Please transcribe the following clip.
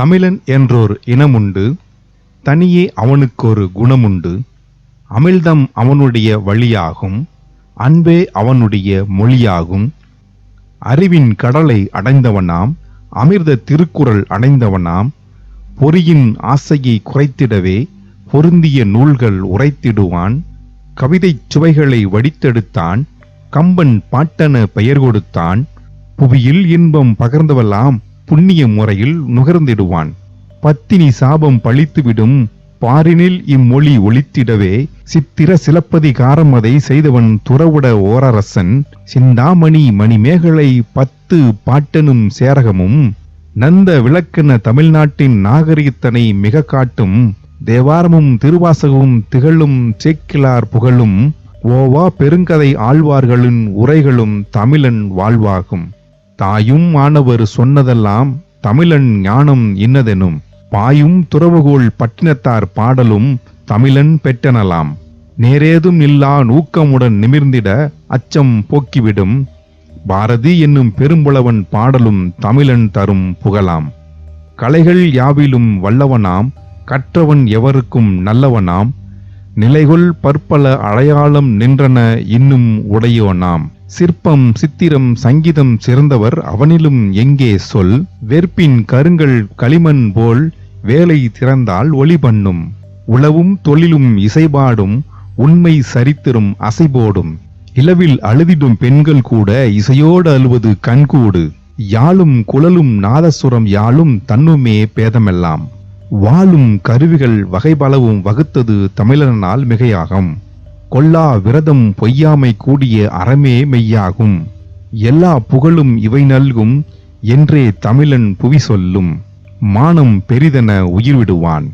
தமிழன் என்றோர் இனமுண்டு தனியே அவனுக்கொரு குணமுண்டு. அமிழ்தம் அவனுடைய வழியாகும் அன்பே அவனுடைய மொழியாகும். அறிவின் கடலை அடைந்தவனாம் அமிர்த திருக்குறள் அடைந்தவனாம். பொறியின் ஆசையை குறைத்திடவே பொருந்திய நூல்கள் உரைத்திடுவான். கவிதைச் சுவைகளை வடித்தெடுத்தான் கம்பன் பாட்டன பெயர் கொடுத்தான். புவியில் இன்பம் பகர்ந்தவெல்லாம் புண்ணிய முறையில் நுகர்ந்திடுவான். பத்தினி சாபம் பழித்துவிடும் பாரினில் இம்மொழி ஒழித்திடவே சித்திர சிலப்பதிகாரம் அதை செய்தவன் துறவுட ஓரரசன் சிந்தாமணி மணிமேகலை பத்து பாட்டனும் சேரகமும் நந்த விளக்கென தமிழ்நாட்டின் நாகரிகத்தனை மிக காட்டும் தேவாரமும் திருவாசகமும் திகழும் சேக்கிலார் புகழும் ஓவா பெருங்கதை ஆழ்வார்களின் உரைகளும் தமிழன் வாழ்வாகும். தாயும் ஆனவர் சொன்னதெல்லாம் தமிழன் ஞானம் இன்னதெனும். பாயும் துறவுகோள் பட்டினத்தார் பாடலும் தமிழன் பெற்றனலாம். நேரேதும் இல்லா நூக்கமுடன் நிமிர்ந்திட அச்சம் போக்கிவிடும். பாரதி என்னும் பெரும்புலவன் பாடலும் தமிழன் தரும் புகழாம் கலைகள் யாவிலும் வல்லவனாம் கற்றவன் எவருக்கும் நல்லவனாம் நிலைகொள் பற்பல அடையாளம் நின்றன இன்னும் உடையோனாம். சிற்பம் சித்திரம் சங்கீதம் சிறந்தவர் அவனிலும் எங்கே சொல்? வெற்பின் கருங்கல் களிமண் போல் வேலை திறந்தால் ஒளி பண்ணும். உளவும் தொழிலும் இசைபாடும் உண்மை சரித்திரும் அசைபோடும். இளவில் அழுதிடும் பெண்கள் கூட இசையோடு அழுவது கண்கூடு. யாழும் குழலும் நாதசுரம் யாழும் தன்னுமே பேதமெல்லாம். வாழும் கருவிகள் வகைபலவும் வகுத்தது தமிழனால் மிகையாகும். கொல்லா விரதம் பொய்யாமை கூடிய அறமே மெய்யாகும். எல்லா புகழும் இவை நல்கும் என்றே தமிழன் புவி சொல்லும். மானம் பெரிதென உயிர்விடுவான்